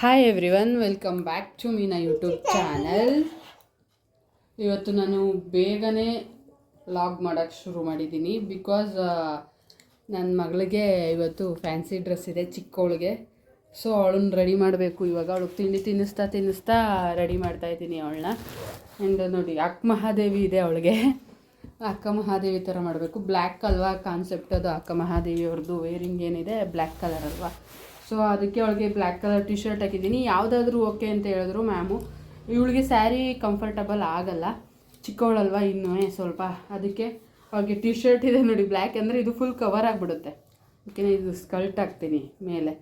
Hi everyone welcome back to Meena YouTube channel ಇವತ್ತು ನಾನು ಬೇಗನೆ ಲಾಗ್ ಮಾಡೋಕ್ಕೆ ಶುರು ಮಾಡಿದ್ದೀನಿ ಬಿಕಾಸ್ ನನ್ನ ಮಗಳಿಗೆ ಇವತ್ತು ಫ್ಯಾನ್ಸಿ ಡ್ರೆಸ್ ಇದೆ ಚಿಕ್ಕವಳಿಗೆ ಸೊ ಅವಳನ್ನ ರೆಡಿ ಮಾಡಬೇಕು. ಇವಾಗ ಅವಳಿಗೆ ತಿಂಡಿ ತಿನ್ನಿಸ್ತಾ ತಿನ್ನಿಸ್ತಾ ರೆಡಿ ಮಾಡ್ತಾ ಇದ್ದೀನಿ ಅವಳನ್ನ. ಆ್ಯಂಡ್ ನೋಡಿ, ಅಕ್ಕ ಮಹಾದೇವಿ ಇದೆ ಅವಳಿಗೆ. ಅಕ್ಕ ಮಹಾದೇವಿ ಥರ ಮಾಡಬೇಕು. ಬ್ಲ್ಯಾಕ್ ಅಲ್ವಾ ಕಾನ್ಸೆಪ್ಟ್ ಅದು? ಅಕ್ಕ ಮಹಾದೇವಿ ಅವ್ರದ್ದು ವೇರಿಂಗ್ ಏನಿದೆ? ಬ್ಲ್ಯಾಕ್ ಕಲರ್ ಅಲ್ವಾ? ಸೊ ಅದಕ್ಕೆ ಅವಳಿಗೆ ಬ್ಲ್ಯಾಕ್ ಕಲರ್ ಟಿ ಶರ್ಟ್ ಹಾಕಿದ್ದೀನಿ. ಯಾವುದಾದ್ರೂ ಓಕೆ ಅಂತ ಹೇಳಿದ್ರು ಮ್ಯಾಮು ಇವಳಿಗೆ ಸ್ಯಾರಿ ಕಂಫರ್ಟಬಲ್ ಆಗಲ್ಲ. ಚಿಕ್ಕವಳಲ್ವಾ ಇನ್ನೂ ಸ್ವಲ್ಪ. ಅದಕ್ಕೆ ಅವಳಿಗೆ ಟಿ ಶರ್ಟ್ ಇದೆ ನೋಡಿ ಬ್ಲ್ಯಾಕ್ ಅಂದರೆ ಇದು ಫುಲ್ ಕವರ್ ಆಗಿಬಿಡುತ್ತೆ. ಓಕೆನಾ ಇದು ಸ್ಕಲ್ಟ್ ಹಾಕ್ತೀನಿ ಮೇಲೆ.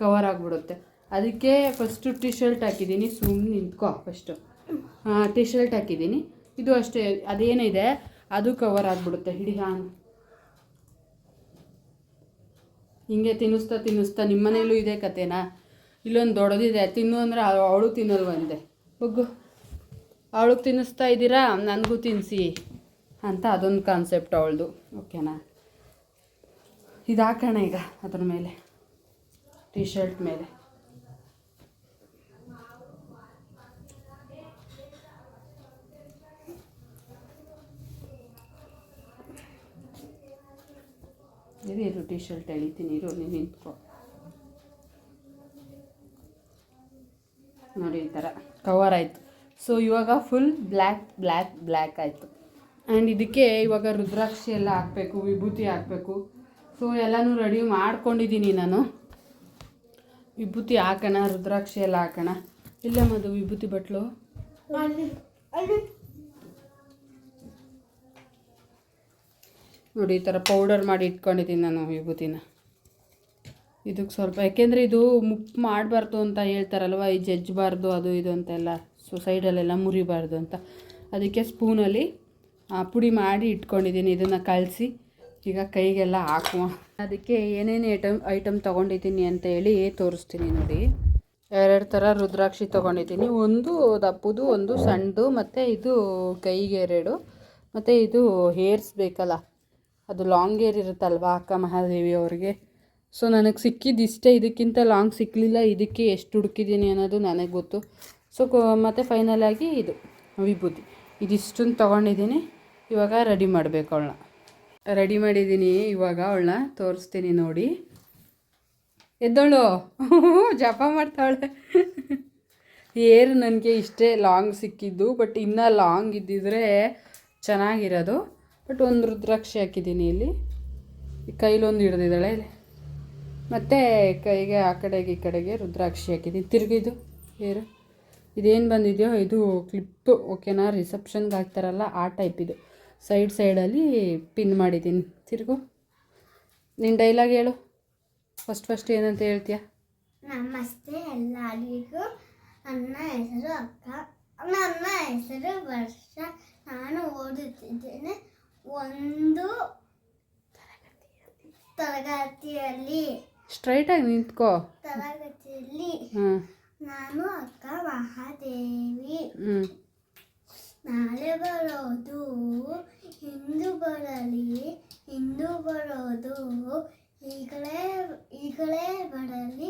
ಕವರ್ ಆಗಿಬಿಡುತ್ತೆ. ಅದಕ್ಕೆ ಫಸ್ಟು ಟಿ ಶರ್ಟ್ ಹಾಕಿದ್ದೀನಿ. ಸುಮ್ಮನೆ ನಿಂತ್ಕೋ ಫಸ್ಟು ಟಿ ಶರ್ಟ್ ಹಾಕಿದ್ದೀನಿ. ಇದು ಅಷ್ಟೇ, ಅದೇನಿದೆ? ಅದು ಕವರ್ ಆಗಿಬಿಡುತ್ತೆ. ಹಿಡಿ ಹಾಂ ಹಿಂಗೆ ತಿನ್ನಿಸ್ತಾ ತಿನ್ನಿಸ್ತಾ ನಿಮ್ಮ ಮನೇಲೂ ಇದೆ ಕತೆನಾ? ಇಲ್ಲೊಂದು ದೊಡ್ಡದಿದೆ, ತಿನ್ನು ಅಂದರೆ ಅವಳು ತಿನ್ನಲ್ವಂದೆ ಬಗ್ಗು, ಅವಳಿಗೆ ತಿನ್ನಿಸ್ತಾ ಇದ್ದೀರಾ? ನನಗೂ ತಿನ್ನಿಸಿ ಅಂತ ಅದೊಂದು ಕಾನ್ಸೆಪ್ಟ್ ಅವಳದು. ಓಕೆನಾ? ಇದು ಹಾಕೋಣ ಈಗ ಅದ್ರ ಮೇಲೆ ಟಿ ಶರ್ಟ್ ಮೇಲೆ. ಇರು ಟಿ ಶರ್ಟ್ ಎಳಿತೀನಿ ಇರು ನೀನು ನಿಂತ್ಕೊ ನೋಡಿ ಈ ಥರ ಕವರ್ ಆಯಿತು. ಸೊ ಇವಾಗ ಫುಲ್ ಬ್ಲ್ಯಾಕ್ ಬ್ಲ್ಯಾಕ್ ಬ್ಲ್ಯಾಕ್ ಆಯಿತು. ಆ್ಯಂಡ್ ಇದಕ್ಕೆ ಇವಾಗ ರುದ್ರಾಕ್ಷಿ ಎಲ್ಲ ಹಾಕಬೇಕು ವಿಭೂತಿ ಹಾಕಬೇಕು. ಸೊ ಎಲ್ಲನೂ ರೆಡಿ ಮಾಡ್ಕೊಂಡಿದ್ದೀನಿ ನಾನು. ವಿಭೂತಿ ಹಾಕೋಣ ರುದ್ರಾಕ್ಷಿ ಎಲ್ಲ ಹಾಕೋಣ. ಇಲ್ಲ ಮದು ವಿಭೂತಿ ಬಟ್ಲು. ನೋಡಿ, ಈ ಥರ ಪೌಡರ್ ಮಾಡಿ ಇಟ್ಕೊಂಡಿದ್ದೀನಿ ನಾನು ವಿಭೂತಿನ ಇದಕ್ಕೆ ಸ್ವಲ್ಪ, ಯಾಕೆಂದರೆ ಇದು ಮುಪ್ಪು ಮಾಡಬಾರ್ದು ಅಂತ ಹೇಳ್ತಾರಲ್ವ, ಈ ಜಜ್ಜಬಾರ್ದು ಅದು ಇದು ಅಂತೆಲ್ಲ ಸೊ ಸೈಡಲ್ಲೆಲ್ಲ ಮುರಿಬಾರ್ದು ಅಂತ. ಅದಕ್ಕೆ ಸ್ಪೂನಲ್ಲಿ ಪುಡಿ ಮಾಡಿ ಇಟ್ಕೊಂಡಿದ್ದೀನಿ ಇದನ್ನು ಕಲಸಿ. ಈಗ ಕೈಗೆಲ್ಲ ಹಾಕುವ. ಅದಕ್ಕೆ ಏನೇನು ಐಟಮ್ ಐಟಮ್ ತೊಗೊಂಡಿದ್ದೀನಿ ಅಂತ ಹೇಳಿ ತೋರಿಸ್ತೀನಿ ನೋಡಿ. ಎರಡು ಥರ ರುದ್ರಾಕ್ಷಿ ತೊಗೊಂಡಿದ್ದೀನಿ. ಒಂದು ದಪ್ಪದು, ಒಂದು ಸಣ್ಣದು, ಮತ್ತು ಇದು ಕೈಗೆ ಎರಡು. ಮತ್ತು ಇದು ಹೇರ್ಸ್ ಬೇಕಲ್ಲ ಅದು ಲಾಂಗ್ ಏರ್ ಇರುತ್ತಲ್ವಾ ಅಕ್ಕ ಮಹಾದೇವಿ ಅವ್ರಿಗೆ? ಸೊ ನನಗೆ ಸಿಕ್ಕಿದ್ದು ಇಷ್ಟೇ, ಇದಕ್ಕಿಂತ ಲಾಂಗ್ ಸಿಕ್ಕಲಿಲ್ಲ ಇದಕ್ಕೆ ಎಷ್ಟು ಹುಡುಕಿದ್ದೀನಿ ಅನ್ನೋದು ನನಗೆ ಗೊತ್ತು. ಸೊ ಮತ್ತು ಫೈನಲ್ ಆಗಿ ಇದು, ವಿಭೂತಿ. ಇದಿಷ್ಟನ್ನು ತೊಗೊಂಡಿದ್ದೀನಿ ಇವಾಗ ರೆಡಿ ಮಾಡಬೇಕು ಅವಳನ್ನ. ರೆಡಿ ಮಾಡಿದ್ದೀನಿ ಇವಾಗ ಅವಳನ್ನ ತೋರಿಸ್ತೀನಿ ನೋಡಿ. ಎದ್ದೋಳು. ಜಪ ಮಾಡ್ತಾವಳೆ ಏರ್ ನನಗೆ ಇಷ್ಟೇ ಲಾಂಗ್ ಸಿಕ್ಕಿದ್ದು ಬಟ್ ಇನ್ನೂ ಲಾಂಗ್ ಇದ್ದಿದ್ರೆ ಚೆನ್ನಾಗಿರೋದು. ಬಟ್ ಒಂದು ರುದ್ರಾಕ್ಷಿ ಹಾಕಿದ್ದೀನಿ ಇಲ್ಲಿ. ಕೈಲೊಂದು ಹಿಡ್ದಿದ್ದಾಳೆ ಮತ್ತು ಕೈಗೆ ಆ ಕಡೆಗೆ ಈ ಕಡೆಗೆ ರುದ್ರಾಕ್ಷಿ ಹಾಕಿದ್ದೀನಿ. ತಿರುಗಿದು ಏರು ಇದೇನು ಬಂದಿದೆಯೋ, ಇದು ಕ್ಲಿಪ್ಪು, ಓಕೆನಾ? ರಿಸೆಪ್ಷನ್ಗೆ ಹಾಕ್ತಾರಲ್ಲ, ಆ ಟೈಪ್ ಇದು. ಸೈಡ್ ಸೈಡಲ್ಲಿ ಪಿನ್ ಮಾಡಿದ್ದೀನಿ. ತಿರುಗು ನಿನ್ನ ಡೈಲಾಗ್ ಹೇಳು. ಫಸ್ಟ್ ಫಸ್ಟ್ ಏನಂತ ಹೇಳ್ತೀಯ? ನಮಸ್ತೆ ಎಲ್ಲರಿಗೂ. ನನ್ನ ಹೆಸರು ಅಕ್ಕ. ನನ್ನ ಹೆಸರು ವರ್ಷ. ನಾನು ಓದುತ್ತಿದ್ದೇನೆ. ಒಂದು ತರಗತಿಯಲ್ಲಿ. ಸ್ಟ್ರೈಟ್ ಆಗಿ ನಿಂತ್ಕೋ. ತರಗತಿಯಲ್ಲಿ ಹಾಂ. ನಾನು ಅಕ್ಕ ಮಹಾದೇವಿ. ನಾಳೆ ಬರೋದು ಇಂದು ಬರಲಿ ಇಂದು ಬರೋದು ಈಗಲೇ ಈಗಲೇ ಬರಲಿ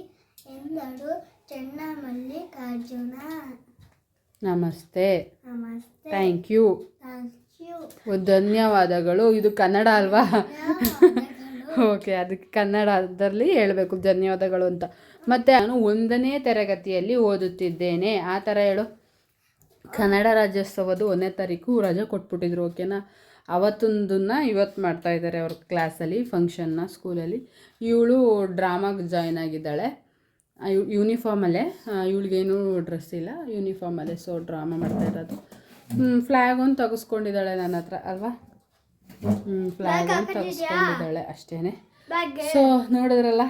ಎಂದರು ಚೆನ್ನಮಲ್ಲಿಕಾರ್ಜುನ. ನಮಸ್ತೆ. ನಮಸ್ತೆ. ಥ್ಯಾಂಕ್ ಯು ಧನ್ಯವಾದಗಳು. ಇದು ಕನ್ನಡ ಅಲ್ವಾ? ಓಕೆ ಅದಕ್ಕೆ ಕನ್ನಡದಲ್ಲಿ ಹೇಳಬೇಕು ಧನ್ಯವಾದಗಳು ಅಂತ. ಮತ್ತು ನಾನು ಒಂದನೇ ತರಗತಿಯಲ್ಲಿ ಓದುತ್ತಿದ್ದೇನೆ. ಆ ಥರ ಹೇಳು. ಕನ್ನಡ ರಾಜ್ಯೋತ್ಸವದ ಒಂದನೇ ತಾರೀಕು ರಜೆ ಕೊಟ್ಬಿಟ್ಟಿದ್ರು ಓಕೆನಾ ಅವತ್ತೊಂದನ್ನ ಇವತ್ತು ಮಾಡ್ತಾ ಇದ್ದಾರೆ ಅವ್ರ ಕ್ಲಾಸಲ್ಲಿ ಫಂಕ್ಷನ್ನ ಸ್ಕೂಲಲ್ಲಿ ಇವಳು ಡ್ರಾಮಾಗೆ ಜಾಯ್ನ್ ಆಗಿದ್ದಾಳೆ. ಯೂನಿಫಾರ್ಮಲ್ಲೇ ಇವಳಿಗೇನು ಡ್ರೆಸ್ ಇಲ್ಲ. ಯೂನಿಫಾರ್ಮಲ್ಲೇ ಸೊ ಡ್ರಾಮಾ ಮಾಡ್ತಾ ಇರೋದು. ಫ್ಲ್ಯಾಗ್ ಒಂದು ತೆಗೆಸ್ಕೊಂಡಿದ್ದಾಳೆ ನನ್ನ ಹತ್ರ ಅಲ್ವಾ? ಹ್ಞೂ ಫ್ಲ್ಯಾಗ್ ಒಂದು ತೆಗೆಸ್ಕೊಂಡಿದ್ದಾಳೆ ಅಷ್ಟೇ ಸೊ ನೋಡಿದ್ರಲ್ಲ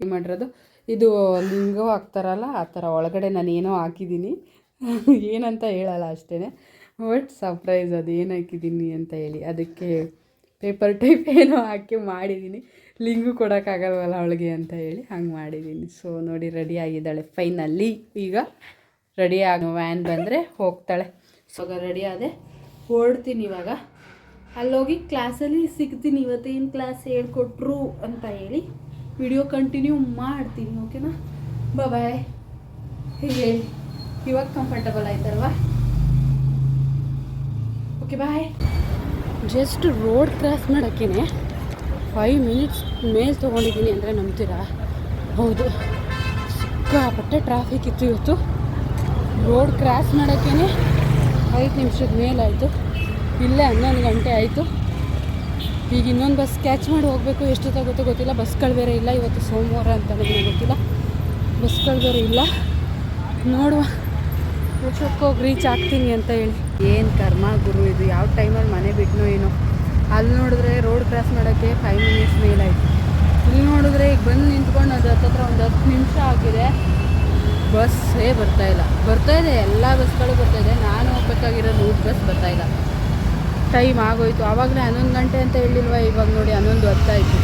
ಏನು ಮಾಡಿರೋದು? ಇದು ಲಿಂಗೋ ಹಾಕ್ತಾರಲ್ಲ ಆ ಥರ ಒಳಗಡೆ ನಾನು ಏನೋ ಹಾಕಿದ್ದೀನಿ ಏನಂತ ಹೇಳಲ್ಲ ಅಷ್ಟೇ ಬಟ್ ಸರ್ಪ್ರೈಸ್ ಅದು ಏನು ಹಾಕಿದ್ದೀನಿ ಅಂತ ಹೇಳಿ. ಅದಕ್ಕೆ ಪೇಪರ್ ಟೈಪ್ ಏನೋ ಹಾಕಿ ಮಾಡಿದ್ದೀನಿ ಲಿಂಗು ಕೊಡೋಕ್ಕಾಗಲ್ವಲ್ಲ ಅವಳಿಗೆ ಅಂತ ಹೇಳಿ ಹಂಗೆ ಮಾಡಿದ್ದೀನಿ ಸೊ ನೋಡಿ ರೆಡಿ ಆಗಿದ್ದಾಳೆ ಫೈನಲ್ಲಿ ಈಗ ರೆಡಿ ಆಗೋ ವ್ಯಾನ್ ಬಂದರೆ ಹೋಗ್ತಾಳೆ. ಇವಾಗ ರೆಡಿ ಆದೆ. ಹೊರಡ್ತೀನಿ ಇವಾಗ. ಅಲ್ಲೋಗಿ ಕ್ಲಾಸಲ್ಲಿ ಸಿಗ್ತೀನಿ ಇವತ್ತು ಏನು ಕ್ಲಾಸ್ ಹೇಳ್ಕೊಟ್ರು ಅಂತ ಹೇಳಿ ವಿಡಿಯೋ ಕಂಟಿನ್ಯೂ ಮಾಡ್ತೀನಿ ಓಕೆನಾ ಬಾಯ್ ಹೀಗೆ ಇವಾಗ ಕಂಫರ್ಟಬಲ್ ಆಯ್ತಲ್ವಾ? Okay bye just road cross ಮಾಡೋಕ್ಕೇನೆ five minutes ಮೇಲೆ ತೊಗೊಂಡಿದ್ದೀನಿ ಅಂದರೆ ನಂಬ್ತೀರಾ? ಹೌದು. ಸಿಕ್ಕಾಪಟ್ಟೆ ಟ್ರಾಫಿಕ್ ಇತ್ತು ಇವತ್ತು. ರೋಡ್ ಕ್ರಾಸ್ ಮಾಡೋಕ್ಕೇ ಐದು ನಿಮಿಷದ ಮೇಲಾಯಿತು ಇಲ್ಲೇ ಹನ್ನೊಂದು ಗಂಟೆ ಆಯಿತು. ಈಗ ಇನ್ನೊಂದು ಬಸ್ ಕ್ಯಾಚ್ ಮಾಡಿ ಹೋಗಬೇಕು. ಎಷ್ಟೊತ್ತಾಗುತ್ತೋ ಗೊತ್ತಿಲ್ಲ. ಬಸ್ಗಳು ಬೇರೆ ಇಲ್ಲ. ಇವತ್ತು ಸೋಮವಾರ ಅಂತ ನನಗೆ ಗೊತ್ತಿಲ್ಲ. ಬಸ್ಗಳು ಬೇರೆ ಇಲ್ಲ. ನೋಡುವ. ಹೋಗಿ ರೀಚ್ ಆಗ್ತೀನಿ ಅಂತ ಹೇಳಿ. ಏನು ಕರ್ಮ ಗುರು, ಇದು ಯಾವ ಟೈಮಲ್ಲಿ ಮನೆ ಬಿಟ್ನೋ ಏನೋ. ಅಲ್ಲಿ ನೋಡಿದ್ರೆ ರೋಡ್ ಕ್ರಾಸ್ ಮಾಡೋಕ್ಕೆ ಫೈವ್ ಮಿನಿಟ್ಸ್ ಮೇಲಾಯಿತು ಇಲ್ಲಿ ನೋಡಿದ್ರೆ ಈಗ ಬಂದು ನಿಂತ್ಕೊಂಡು ಅದು ಹತ್ತತ್ರ ಒಂದು ಹತ್ತು ನಿಮಿಷ ಆಗಿದೆ. ಬಸ್ಸೇ ಬರ್ತಾ ಇಲ್ಲ. ಬರ್ತಾ ಇದೆ, ಎಲ್ಲ ಬಸ್ಗಳು ಬರ್ತಾ ಇದೆ. ನಾನು ಹೋಗ್ಬೇಕಾಗಿರೋ ರೂಟ್ ಬಸ್ ಬರ್ತಾ ಇಲ್ಲ. ಟೈಮ್ ಆಗೋಯ್ತು. ಆವಾಗಲೇ ಹನ್ನೊಂದು ಗಂಟೆ ಅಂತ ಹೇಳಿಲ್ವಾ? ಇವಾಗ ನೋಡಿ ಹನ್ನೊಂದು ಹೊತ್ತಾಯಿತು.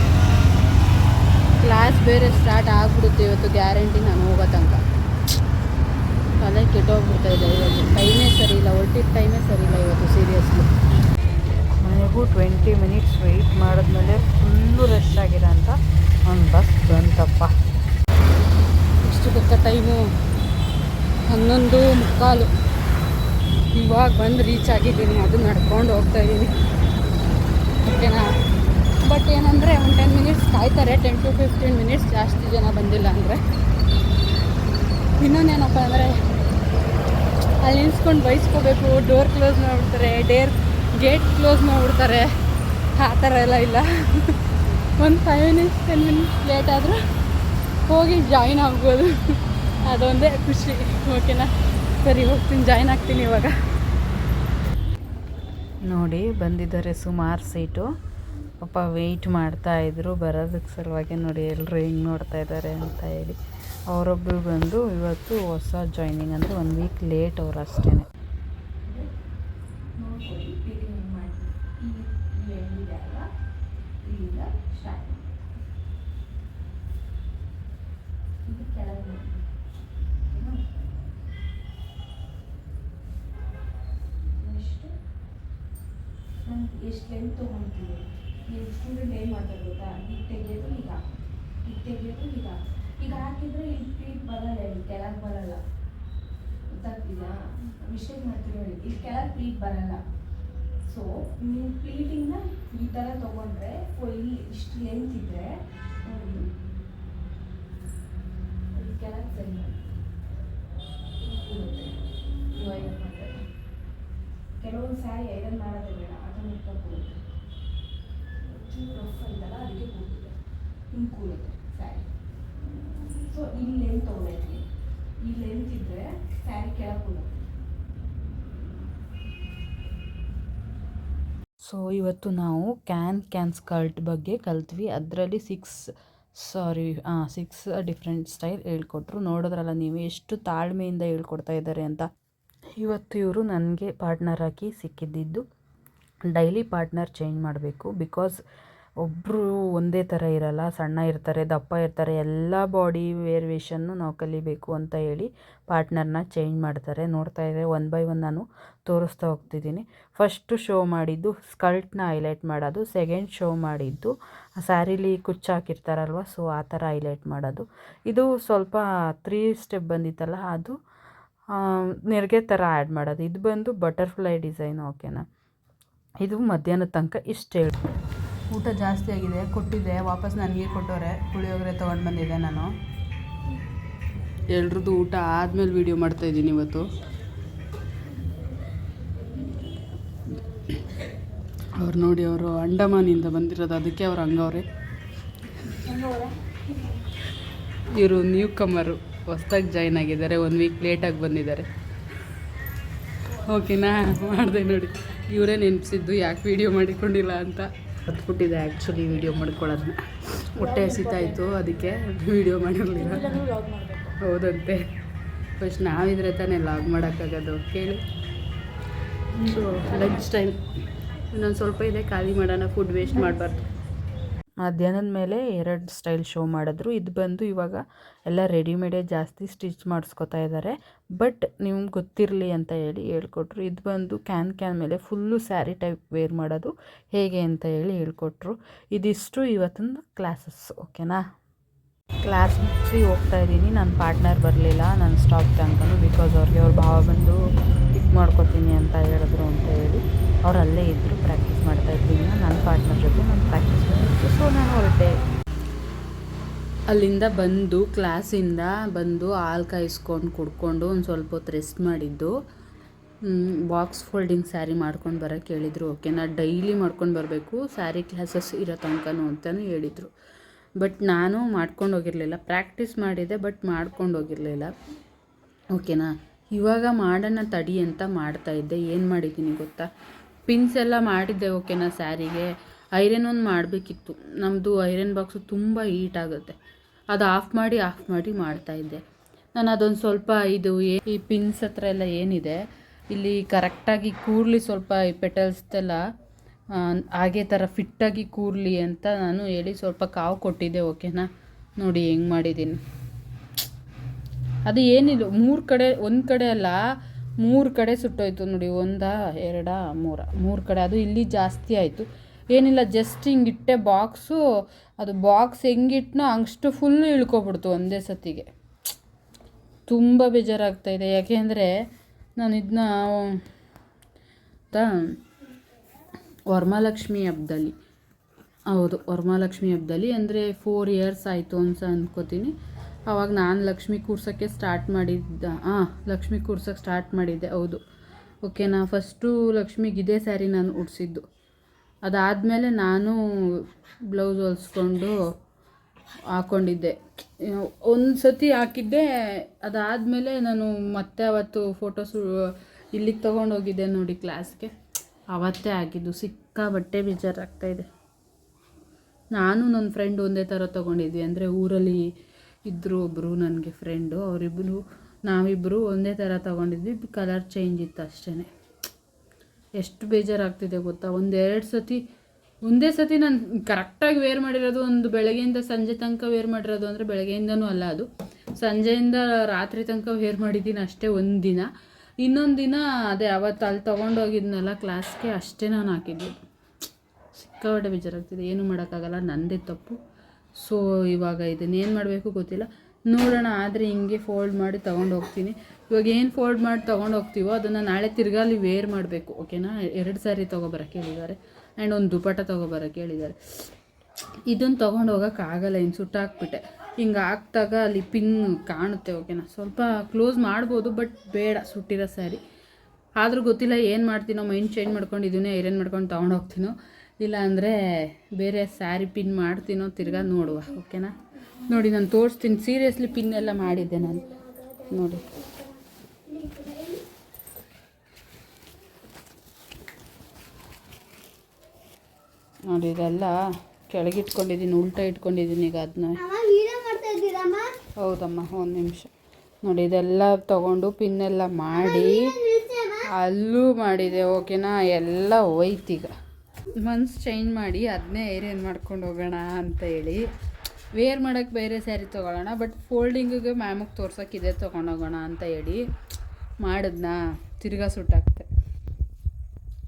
ಕ್ಲಾಸ್ ಬೇರೆ ಸ್ಟಾರ್ಟ್ ಆಗ್ಬಿಡುತ್ತೆ ಇವತ್ತು. ಗ್ಯಾರಂಟಿ ನಾನು ಹೋಗೋ ತನಕ. ಅದೇ ಕೆಟ್ಟೋಗ್ಬಿಡ್ತಾ ಇದೆ ಇವತ್ತು. ಟೈಮೇ ಸರಿ ಇಲ್ಲ. ಹೊರಟಿದ ಟೈಮೇ ಸರಿ ಇಲ್ಲ ಇವತ್ತು ಸೀರಿಯಸ್ಲಿ ಮನೆಗೂ ಟ್ವೆಂಟಿ ಮಿನಿಟ್ಸ್ ವೆಯ್ಟ್ ಮಾಡಿದ್ಮೇಲೆ ಫುಲ್ಲು ರಶ್ ಆಗಿರೋ ಅಂತ ಒಂದು ಬಸ್ ಬಂತಪ್ಪ. ಎಷ್ಟು ಗೊತ್ತಾ ಟೈಮು ಹನ್ನೊಂದು ಮುಕ್ಕಾಲು. ಇವಾಗ ಬಂದು ರೀಚ್ ಆಗಿದ್ದೀನಿ, ಅದು ನಡ್ಕೊಂಡು ಹೋಗ್ತಾ ಇದ್ದೀನಿ ಓಕೆನಾ ಬಟ್ ಏನಂದರೆ ಒಂದು ಟೆನ್ ಮಿನಿಟ್ಸ್ ಕಾಯ್ತಾರೆ ಟೆನ್ ಟು ಫಿಫ್ಟೀನ್ ಮಿನಿಟ್ಸ್ ಜಾಸ್ತಿ ಜನ ಬಂದಿಲ್ಲ ಅಂದರೆ. ಇನ್ನೊಂದೇನಪ್ಪ ಅಂದರೆ, ಅಲ್ಲಿ ನಿಲ್ಸ್ಕೊಂಡು ಬೈಸ್ಕೋಬೇಕು ಡೋರ್ ಕ್ಲೋಸ್ ಮಾಡಿಬಿಡ್ತಾರೆ ಡೇರ್ ಗೇಟ್ ಕ್ಲೋಸ್ ಮಾಡಿಬಿಡ್ತಾರೆ. ಆ ಥರ ಎಲ್ಲ ಇಲ್ಲ. ಒಂದು five minutes ten minutes late ಆದರೂ ಹೋಗಿ ಜಾಯಿನ್ ಆಗ್ಬೋದು. ಅದೊಂದೇ ಖುಷಿ. ಓಕೆನಾ ಸರಿ ಹೋಗ್ತೀನಿ. ಜಾಯಿನ್ ಆಗ್ತೀನಿ ಇವಾಗ. ನೋಡಿ ಬಂದಿದ್ದಾರೆ ಸುಮಾರು ಸೀಟು ಪಾಪ ವೆಯ್ಟ್ ಮಾಡ್ತಾ ಇದ್ರು. ಬರೋದಕ್ಕೆ ಸಲುವಾಗಿ ನೋಡಿ ಎಲ್ಲರೂ ಹೆಂಗೆ ನೋಡ್ತಾ ಇದ್ದಾರೆ ಅಂತ ಹೇಳಿ. ಅವರೊಬ್ಬರು ಬಂದು ಇವತ್ತು ಹೊಸ ಜಾಯ್ನಿಂಗ್ ಅಂದರೆ ಒನ್ ವೀಕ್ ಲೇಟ್ ಅವ್ರು ಅಷ್ಟೇ ಎಷ್ಟು ಲೆಂತ್ ತೊಗೊಳ್ತೀವಿ ನೀವು ಸ್ಟೂಡೆಂಟ್ ಏನು ಮಾಡ್ತಾರೆ ಗೊತ್ತಾ ಈಗ ತೆಗೆಯೋದು ಈಗ ಈಗ ತೆಗೆಯೋದು ಈಗ ಈಗ ಹಾಕಿದ್ರೆ ಇಲ್ಲಿ ಪ್ಲೀಟ್ ಬರಲ್ಲ ಇಲ್ಲಿ ಕೆಳಗೆ ಬರಲ್ಲ ಗೊತ್ತಾಗ್ತಿದೆಯಾ ಮಿಸ್ಟೇಕ್ ಮಾಡ್ತೀವಿ ನೋಡಿ ಇಲ್ಲಿ ಕೆಳಗೆ ಪ್ಲೀಟ್ ಬರಲ್ಲ ಸೊ ನೀವು ಪ್ಲೀಟಿಂಗ್ನ ಈ ಥರ ತೊಗೊಂಡ್ರೆ ಇಲ್ಲಿ ಇಷ್ಟು ಲೆಂತ್ ಇದ್ದರೆ ಇಲ್ಲಿ ಕೆಲವೊಂದು ಸ್ಯಾರಿ ಐರನ್ ಮಾಡೋದೇ ಬೇಡ ಆಟೋಮೆಟಿಕ್ ಕೂರುತ್ತೆ. ಚೂರು ರಫ್ ಐತಲ್ಲ ಅದಕ್ಕೆ ಕೂತಿದೆ ಹಿಂಗೆ ಸ್ಯಾರಿ ಸೊ ಇಲ್ಲಿ ಲೆಂತ್ ತೊಗೊಳೈತಿ ಈ ಲೆಂತ್ ಇದ್ದರೆ ಸ್ಯಾರಿ ಕೆಳಗೆ ಸೊ ಇವತ್ತು ನಾವು ಕ್ಯಾನ್ ಕ್ಯಾನ್ ಸ್ಕರ್ಟ್ ಬಗ್ಗೆ ಕಲ್ತ್ವಿ. ಅದರಲ್ಲಿ ಸಿಕ್ಸ್ ಸಾರಿ ಹಾಂ ಸಿಕ್ಸ್ ಡಿಫ್ರೆಂಟ್ ಸ್ಟೈಲ್ ಹೇಳ್ಕೊಟ್ರು. ನೋಡಿದ್ರಲ್ಲ ನೀವು ಎಷ್ಟು ತಾಳ್ಮೆಯಿಂದ ಹೇಳ್ಕೊಡ್ತಾ ಇದ್ದಾರೆ ಅಂತ. ಇವತ್ತು ಇವರು ನನಗೆ ಪಾರ್ಟ್ನರ್ ಆಗಿ ಸಿಕ್ಕಿದ್ದಿದ್ದು ಡೈಲಿ ಪಾರ್ಟ್ನರ್ ಚೇಂಜ್ ಮಾಡಬೇಕು. ಬಿಕಾಸ್ ಒಬ್ಬರು ಒಂದೇ ಥರ ಇರಲ್ಲ, ಸಣ್ಣ ಇರ್ತಾರೆ, ದಪ್ಪ ಇರ್ತಾರೆ, ಎಲ್ಲ ಬಾಡಿ ವೇರಿಯೇಷನ್ನು ನಾವು ಕಲಿಬೇಕು ಅಂತ ಹೇಳಿ ಪಾರ್ಟ್ನರ್ನ ಚೇಂಜ್ ಮಾಡ್ತಾರೆ. ನೋಡ್ತಾ ಇದ್ದರೆ ಒನ್ ಬೈ ಒನ್ ನಾನು ತೋರಿಸ್ತಾ ಹೋಗ್ತಿದ್ದೀನಿ. ಫಸ್ಟು ಶೋ ಮಾಡಿದ್ದು ಸ್ಕರ್ಟ್ನ ಹೈಲೈಟ್ ಮಾಡೋದು ಸೆಕೆಂಡ್ ಶೋ ಮಾಡಿದ್ದು ಸ್ಯಾರಿಲಿ ಕುಚ್ಚು ಹಾಕಿರ್ತಾರಲ್ವ ಸೊ ಆ ಥರ ಹೈಲೈಟ್ ಮಾಡೋದು. ಇದು ಸ್ವಲ್ಪ ತ್ರೀ ಸ್ಟೆಪ್ ಬಂದಿತ್ತಲ್ಲ, ಅದು ನೆರಿಗೆ ಥರ ಆ್ಯಡ್ ಮಾಡೋದು. ಇದು ಬಂದು ಬಟರ್ಫ್ಲೈ ಡಿಸೈನ್ ಓಕೆನಾ ಇದು ಮಧ್ಯಾಹ್ನದ ತನಕ ಇಷ್ಟು ಹೇಳಿ ಊಟ ಜಾಸ್ತಿ ಆಗಿದೆ ಕೊಟ್ಟಿದ್ದೆ ವಾಪಸ್ ನನಗೆ ಕೊಟ್ಟವ್ರೆ, ಪುಳಿಯೋಗರೆ ತೊಗೊಂಡು ಬಂದಿದ್ದೆ ನಾನು. ಎಲ್ರದ್ದು ಊಟ ಆದಮೇಲೆ ವೀಡಿಯೋ ಮಾಡ್ತಾಯಿದ್ದೀನಿ ಇವತ್ತು. ಅವ್ರು ನೋಡಿ, ಅವರು ಅಂಡಮಾನಿಂದ ಬಂದಿರೋದು, ಅದಕ್ಕೆ ಅವ್ರು ಹಂಗವ್ರೆ. ಇವರು ನ್ಯೂ ಕಮರು ಹೊಸ್ದಾಗಿ ಜಾಯ್ನ್ ಆಗಿದ್ದಾರೆ, ಒಂದು ವೀಕ್ ಲೇಟಾಗಿ ಬಂದಿದ್ದಾರೆ. ಓಕೆನಾ ಮಾಡಿದೆ ನೋಡಿ. ಇವರೇ ನೆನಪಿಸಿದ್ದು, ಯಾಕೆ ವೀಡಿಯೋ ಮಾಡಿಕೊಂಡಿಲ್ಲ ಅಂತ. ಹತ್ಬಿಟ್ಟಿದೆ ಆ್ಯಕ್ಚುಲಿ ವೀಡಿಯೋ ಮಾಡ್ಕೊಳ್ಳೋದನ್ನ. ಹೊಟ್ಟೆ ಹಸಿತಾಯಿತು ಅದಕ್ಕೆ ವೀಡಿಯೋ ಮಾಡಿರಲಿಲ್ಲ. ಹೌದಂತೆ. ಫಸ್ಟ್ ನಾವಿದ್ರೆ ತಾನೇ ಲಾಗ್ ಮಾಡೋಕ್ಕಾಗೋದು, ಕೇಳಿ. ಸೊ ಲಂಚ್ ಟೈಮ್ ಇನ್ನೊಂದು ಸ್ವಲ್ಪ ಇದೆ, ಖಾಲಿ ಮಾಡೋಣ ಫುಡ್ ವೇಸ್ಟ್ ಮಾಡಬಾರ್ದು. ಮಧ್ಯಾಹ್ನದ ಮೇಲೆ ಎರಡು ಸ್ಟೈಲ್ ಶೋ ಮಾಡಿದ್ರು. ಇದು ಬಂದು ಇವಾಗ ಎಲ್ಲ ರೆಡಿಮೇಡೇ ಜಾಸ್ತಿ ಸ್ಟಿಚ್ ಮಾಡಿಸ್ಕೊತಾ ಇದ್ದಾರೆ. ಬಟ್ ನಿಮ್ಗೆ ಗೊತ್ತಿರಲಿ ಅಂತ ಹೇಳಿ ಹೇಳ್ಕೊಟ್ರು. ಇದು ಬಂದು ಕ್ಯಾನ್ ಕ್ಯಾನ್ ಮೇಲೆ ಫುಲ್ಲು ಸ್ಯಾರಿ ಟೈಪ್ ವೇರ್ ಮಾಡೋದು ಹೇಗೆ ಅಂತ ಹೇಳಿ ಹೇಳ್ಕೊಟ್ರು. ಇದಿಷ್ಟು ಇವತ್ತಿನ ಕ್ಲಾಸಸ್ ಓಕೆನಾ ಕ್ಲಾಸ್ ಮುಗಿಸಿ ಹೋಗ್ತಾ ಇದ್ದೀನಿ. ನನ್ನ ಪಾರ್ಟ್ನರ್ ಬರಲಿಲ್ಲ. ನಾನು ಸ್ಟಾಪ್ ತನಕನು ಬಿಕಾಸ್ ಅವ್ರಿಗೆ ಅವ್ರ ಭಾವ ಬಂದು ಪಿಕ್ ಮಾಡ್ಕೊತೀನಿ ಅಂತ ಹೇಳಿದ್ರು ಅಂತ ಹೇಳಿ. ಅವ್ರು ಅಲ್ಲೇ ಇದ್ದರು ಪ್ರಾಕ್ಟೀಸ್ ಮಾಡ್ತಾ ಇದ್ದೀನಿ ನನ್ನ ಪಾರ್ಟ್ನರ್ ಜೊತೆ ನಾನು ಪ್ರಾಕ್ಟೀಸ್ ಮಾಡಿದ್ದು ಸೊ ನಾನು ಹೊರಟೆ. ಅಲ್ಲಿಂದ ಬಂದು ಕ್ಲಾಸಿಂದ ಬಂದು ಹಾಲು ಕಾಯಿಸ್ಕೊಂಡು ಕುಡ್ಕೊಂಡು ಒಂದು ಸ್ವಲ್ಪ ಹೊತ್ತು ರೆಸ್ಟ್ ಮಾಡಿದ್ದು. ಬಾಕ್ಸ್ ಫೋಲ್ಡಿಂಗ್ ಸ್ಯಾರಿ ಮಾಡ್ಕೊಂಡು ಬರೋಕ್ಕೆ ಹೇಳಿದರು. ಓಕೆ ನಾ ಡೈಲಿ ಮಾಡ್ಕೊಂಡು ಬರಬೇಕು. ಸ್ಯಾರಿ ಕ್ಲಾಸಸ್ ಇರೋ ತನಕನೂ ಅಂತಲೂ ಹೇಳಿದರು. ಬಟ್ ನಾನು ಮಾಡ್ಕೊಂಡು ಹೋಗಿರಲಿಲ್ಲ. ಪ್ರಾಕ್ಟೀಸ್ ಮಾಡಿದೆ ಬಟ್ ಮಾಡ್ಕೊಂಡು ಹೋಗಿರಲಿಲ್ಲ. ಓಕೆನಾ ಇವಾಗ ಮಾಡೋಣ ತಡಿ ಅಂತ ಮಾಡ್ತಾ ಇದ್ದೆ. ಏನು ಮಾಡಿದ್ದೀನಿ ಗೊತ್ತಾ? ಪಿನ್ಸ್ ಎಲ್ಲ ಮಾಡಿದ್ದೆ ಓಕೆನಾ ಸ್ಯಾರಿಗೆ. ಐರನ್ ಒಂದು ಮಾಡಬೇಕಿತ್ತು. ನಮ್ಮದು ಐರನ್ ಬಾಕ್ಸು ತುಂಬ ಹೀಟ್ ಆಗುತ್ತೆ. ಅದು ಆಫ್ ಮಾಡಿ ಆಫ್ ಮಾಡಿ ಮಾಡ್ತಾಯಿದ್ದೆ ನಾನು ಅದೊಂದು ಸ್ವಲ್ಪ ಇದು ಏ, ಈ ಪಿನ್ಸ್ ಹತ್ರ ಎಲ್ಲ ಏನಿದೆ, ಇಲ್ಲಿ ಕರೆಕ್ಟಾಗಿ ಕೂರ್ಲಿ ಸ್ವಲ್ಪ ಈ ಪೆಟಲ್ಸ್ದೆಲ್ಲ ಹಾಗೆ ಥರ ಫಿಟ್ಟಾಗಿ ಕೂರ್ಲಿ ಅಂತ ನಾನು ಹೇಳಿ ಸ್ವಲ್ಪ ಕಾವು ಕೊಟ್ಟಿದ್ದೆ ಓಕೆನಾ ನೋಡಿ ಹೆಂಗೆ ಮಾಡಿದ್ದೀನಿ. ಅದು ಏನಿಲ್ಲ, ಮೂರು ಕಡೆ, ಒಂದು ಕಡೆ ಅಲ್ಲ ಮೂರು ಕಡೆ ಸುಟ್ಟೋಯ್ತು ನೋಡಿ, ಒಂದಾ, ಎರಡಾ, ಮೂರ. ಮೂರು ಕಡೆ, ಅದು ಇಲ್ಲಿ ಜಾಸ್ತಿ ಆಯಿತು. ಏನಿಲ್ಲ ಜಸ್ಟ್ ಹಿಂಗಿಟ್ಟೆ ಬಾಕ್ಸು ಅದು ಬಾಕ್ಸ್ ಹೆಂಗಿಟ್ನೋ ಅಷ್ಟು ಫುಲ್ಲು ಇಳ್ಕೊಬಿಡ್ತು ಒಂದೇ ಸತಿಗೆ. ತುಂಬ ಬೇಜಾರಾಗ್ತಾಯಿದೆ ಯಾಕೆಂದರೆ ನಾನು ಇದನ್ನ ವರಮಹಾಲಕ್ಷ್ಮಿ ಹಬ್ಬದಲ್ಲಿ ಹೌದು, ವರಮಹಾಲಕ್ಷ್ಮಿ ಹಬ್ಬದಲ್ಲಿ ಅಂದರೆ ಫೋರ್ ಇಯರ್ಸ್ ಆಯಿತು ಅಂತ ಅನ್ಕೋತೀನಿ. ಆವಾಗ ನಾನು ಲಕ್ಷ್ಮಿ ಕೂರ್ಸೋಕ್ಕೆ ಸ್ಟಾರ್ಟ್ ಮಾಡಿದ್ದ ಹಾಂ ಲಕ್ಷ್ಮಿ ಕೂರ್ಸೋಕ್ಕೆ ಸ್ಟಾರ್ಟ್ ಮಾಡಿದ್ದೆ, ಹೌದು. ಓಕೆನಾ ಫಸ್ಟು ಲಕ್ಷ್ಮಿಗೆ ಇದೇ ಸ್ಯಾರಿ ನಾನು ಉಡ್ಸಿದ್ದು. ಅದಾದಮೇಲೆ ನಾನು ಬ್ಲೌಸ್ ಹೊಲಿಸ್ಕೊಂಡು ಹಾಕ್ಕೊಂಡಿದ್ದೆ ಒಂದು ಸತಿ ಹಾಕಿದ್ದೆ, ಅದಾದಮೇಲೆ ನಾನು ಮತ್ತೆ ಅವತ್ತು ಫೋಟೋಸು ಇಲ್ಲಿಗೆ ತೊಗೊಂಡೋಗಿದ್ದೆ ನೋಡಿ ಕ್ಲಾಸ್ಗೆ ಅವತ್ತೇ ಆಗಿದ್ದು ಸಿಕ್ಕಾಬಟ್ಟೆ ಬೇಜಾರಾಗ್ತಾಯಿದೆ ನಾನು ನನ್ನ ಫ್ರೆಂಡ್ ಒಂದೇ ಥರ ತೊಗೊಂಡಿದ್ವಿ ಅಂದರೆ ಊರಲ್ಲಿ ಇದ್ದರು ಒಬ್ಬರು ನನಗೆ ಫ್ರೆಂಡು ಅವರಿಬ್ಬರು ನಾವಿಬ್ಬರು ಒಂದೇ ಥರ ತೊಗೊಂಡಿದ್ವಿ ಕಲರ್ ಚೇಂಜ್ ಇತ್ತು ಅಷ್ಟೇ ಎಷ್ಟು ಬೇಜಾರಾಗ್ತಿದೆ ಗೊತ್ತಾ? ಒಂದೆರಡು ಸತಿ, ಒಂದೇ ಸತಿ ನಾನು ಕರೆಕ್ಟಾಗಿ ವೇರ್ ಮಾಡಿರೋದು ಒಂದು ಬೆಳಗ್ಗೆಯಿಂದ ಸಂಜೆ ತನಕ ವೇರ್ ಮಾಡಿರೋದು ಅಂದರೆ ಬೆಳಗ್ಗೆಯಿಂದನೂ ಅಲ್ಲ ಅದು. ಸಂಜೆಯಿಂದ ರಾತ್ರಿ ತನಕ ವೇರ್ ಮಾಡಿದ್ದೀನಿ ಅಷ್ಟೇ ಒಂದು ದಿನ. ಇನ್ನೊಂದು ದಿನ ಅದೇ ಅವತ್ತು ಅಲ್ಲಿ ತೊಗೊಂಡೋಗಿದ್ನಲ್ಲ ಕ್ಲಾಸ್ಗೆ ಅಷ್ಟೇ ನಾನು ಹಾಕಿದ್ದು. ಸಿಕ್ಕಾಪಟ್ಟೆ ಬೇಜಾರಾಗ್ತಿದೆ. ಏನೂ ಮಾಡೋಕ್ಕಾಗಲ್ಲ ನನ್ನದೇ ತಪ್ಪು. ಸೊ, ಇವಾಗ ಇದನ್ನೇನು ಮಾಡಬೇಕು ಗೊತ್ತಿಲ್ಲ. ನೋಡೋಣ, ಆದರೆ ಹಿಂಗೆ ಫೋಲ್ಡ್ ಮಾಡಿ ತೊಗೊಂಡು ಹೋಗ್ತೀನಿ. ಇವಾಗ ಏನು ಫೋಲ್ಡ್ ಮಾಡಿ ತೊಗೊಂಡು ಹೋಗ್ತೀವೋ ಅದನ್ನು ನಾಳೆ ತಿರ್ಗಾ ಅಲ್ಲಿ ವೇರ್ ಮಾಡಬೇಕು ಓಕೆನಾ ಎರಡು ಸಾರಿ ತೊಗೊಬರಕ್ಕೆ ಹೇಳಿದ್ದಾರೆ ಆ್ಯಂಡ್ ಒಂದು ದುಪಟ್ಟ ತೊಗೊಬರಕ್ಕೆ ಹೇಳಿದ್ದಾರೆ ಇದನ್ನು ತೊಗೊಂಡು ಹೋಗೋಕ್ಕಾಗಲ್ಲ ಇನ್ನು ಸುಟ್ಟಾಕ್ಬಿಟ್ಟೆ ಹಿಂಗೆ ಹಾಕ್ದಾಗ ಅಲ್ಲಿ ಪಿನ್ ಕಾಣುತ್ತೆ ಓಕೆನಾ ಸ್ವಲ್ಪ ಕ್ಲೋಸ್ ಮಾಡ್ಬೋದು ಬಟ್ ಬೇಡ, ಸುಟ್ಟಿರೋ ಸ್ಯಾರಿ ಆದರೂ ಗೊತ್ತಿಲ್ಲ ಏನು ಮಾಡ್ತೀನೋ ಮೈಂಡ್ ಚೇಂಜ್ ಮಾಡ್ಕೊಂಡಿದ್ದೀನಿ ಐರನ್ ಮಾಡ್ಕೊಂಡು ತೊಗೊಂಡು ಹೋಗ್ತೀನೋ. ಇಲ್ಲ ಅಂದರೆ ಬೇರೆ ಸ್ಯಾರಿ ಪಿನ್ ಮಾಡ್ತೀನೋ ತಿರ್ಗಾ ನೋಡುವ ಓಕೆನಾ ನೋಡಿ ನಾನು ತೋರಿಸ್ತೀನಿ. ಸೀರಿಯಸ್ಲಿ ಪಿನ್ ಎಲ್ಲ ಮಾಡಿದ್ದೆ ನಾನು. ನೋಡಿ. ನೋಡಿ ಇದೆಲ್ಲ ಕೆಳಗಿಟ್ಕೊಂಡಿದ್ದೀನಿ ಉಲ್ಟಾ ಇಟ್ಕೊಂಡಿದ್ದೀನಿ ಈಗ ಅದನ್ನ ಹೌದಮ್ಮ ಒಂದು ನಿಮಿಷ. ನೋಡಿ ಇದೆಲ್ಲ ತೊಗೊಂಡು ಪಿನ್ನೆಲ್ಲ ಮಾಡಿ ಅಲ್ಲೂ ಮಾಡಿದೆ ಓಕೆನಾ ಎಲ್ಲ ಹೋಯ್ತೀಗ ಮನ್ಸು ಚೇಂಜ್ ಮಾಡಿ ಅದನ್ನೇ ಏರಿಯನ್ ಮಾಡ್ಕೊಂಡು ಹೋಗೋಣ ಅಂತ ಹೇಳಿ. ವೇರ್ ಮಾಡೋಕ್ಕೆ ಬೇರೆ ಸ್ಯಾರಿ ತೊಗೊಳ್ಳೋಣ ಬಟ್ ಫೋಲ್ಡಿಂಗಿಗೆ ಮ್ಯಾಮಿಗೆ ತೋರ್ಸೋಕೆ ಇದೇ ತೊಗೊಂಡೋಗೋಣ ಅಂತ ಹೇಳಿ ಮಾಡಿದ್ನಾ. ತಿರ್ಗಾ ಸುಟ್ಟಾಗ್ತೆ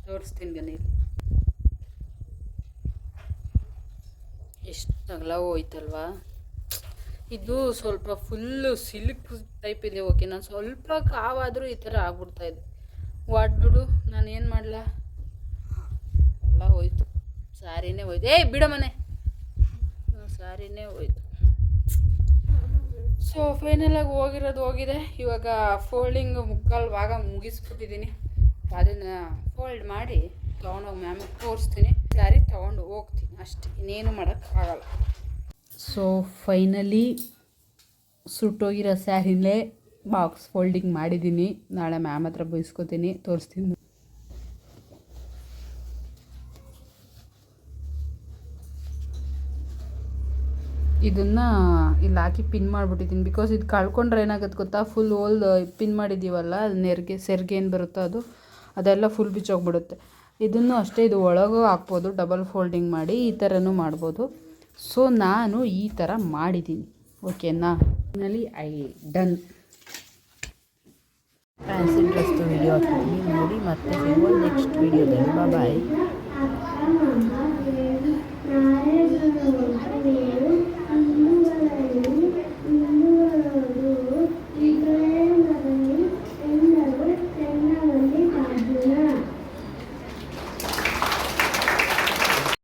ತೋರಿಸ್ತೀನಿ ಗನಿ ಎಷ್ಟು ಅಗಲ ಹೋಯ್ತಲ್ವಾ? ಇದು ಸ್ವಲ್ಪ ಫುಲ್ಲು ಸಿಲ್ಕ್ ಟೈಪ್ ಇದೆ ಓಕೆ ನಾನು ಸ್ವಲ್ಪ ಕಾವಾದರೂ ಈ ಥರ ಆಗ್ಬಿಡ್ತಾ ಇದೆ. ವಾಡ್ಬಿಡು ನಾನು ಏನು ಮಾಡಲ? ಹೋಯ್ತು. ಸಾರಿನೇ ಹೋಯ್ತು. ಏಯ್, ಬಿಡ ಮನೆ. ಸಾರಿನೇ ಹೋಯ್ತು. ಸೊ ಫೈನಲಾಗಿ ಹೋಗಿರೋದು ಹೋಗಿದೆ. ಇವಾಗ ಫೋಲ್ಡಿಂಗ್ ಮುಕ್ಕಾಲು ಭಾಗ ಮುಗಿಸ್ಬಿಟ್ಟಿದ್ದೀನಿ ಅದನ್ನು ಫೋಲ್ಡ್ ಮಾಡಿ ತೊಗೊಂಡೋಗಿ ಮ್ಯಾಮಿಗೆ ತೋರಿಸ್ತೀನಿ. ಸ್ಯಾರಿ ತೊಗೊಂಡು ಹೋಗ್ತೀನಿ. ಅಷ್ಟೇ. ಇನ್ನೇನು ಮಾಡೋಕ್ಕಾಗಲ್ಲ ಸೊ ಫೈನಲಿ ಸುಟ್ಟೋಗಿರೋ ಸ್ಯಾರಿನೇ ಬಾಕ್ಸ್ ಫೋಲ್ಡಿಂಗ್ ಮಾಡಿದ್ದೀನಿ ನಾಳೆ ಮ್ಯಾಮ್ ಹತ್ರ ಬೈಸ್ಕೊತೀನಿ. ತೋರಿಸ್ತೀನಿ. ಇದನ್ನು ಇಲ್ಲಿ ಹಾಕಿ ಪಿನ್ ಮಾಡಿಬಿಟ್ಟಿದ್ದೀನಿ. ಬಿಕಾಸ್ ಇದು ಕಳ್ಕೊಂಡ್ರೆ ಏನಾಗುತ್ತೆ ಗೊತ್ತಾ? ಫುಲ್ ಹೋಲ್ ಪಿನ್ ಮಾಡಿದ್ದೀವಲ್ಲ ನೆರಿಗೆ, ಸೆರ್ಗೆ ಏನು ಬರುತ್ತೋ ಅದು, ಅದೆಲ್ಲ ಫುಲ್ ಬಿಚ್ಚೋಗ್ಬಿಡುತ್ತೆ. ಇದನ್ನು ಅಷ್ಟೇ ಇದು ಒಳಗೂ ಹಾಕ್ಬೋದು ಡಬಲ್ ಫೋಲ್ಡಿಂಗ್ ಮಾಡಿ, ಈ ಥರನೂ ಮಾಡ್ಬೋದು. ಸೊ ನಾನು ಈ ಥರ ಮಾಡಿದ್ದೀನಿ. ಓಕೆನಾ ಐ ಡನ್ ಫ್ಯಾನ್ಸಿ ಡ್ರೆಸ್ದು ವಿಡಿಯೋ ಹಾಕ್ತೀನಿ ನೋಡಿ ಮತ್ತೆ ಸಿಗುವ ನೆಕ್ಸ್ಟ್ ವಿಡಿಯೋದಲ್ಲಿ ಬಾಯ್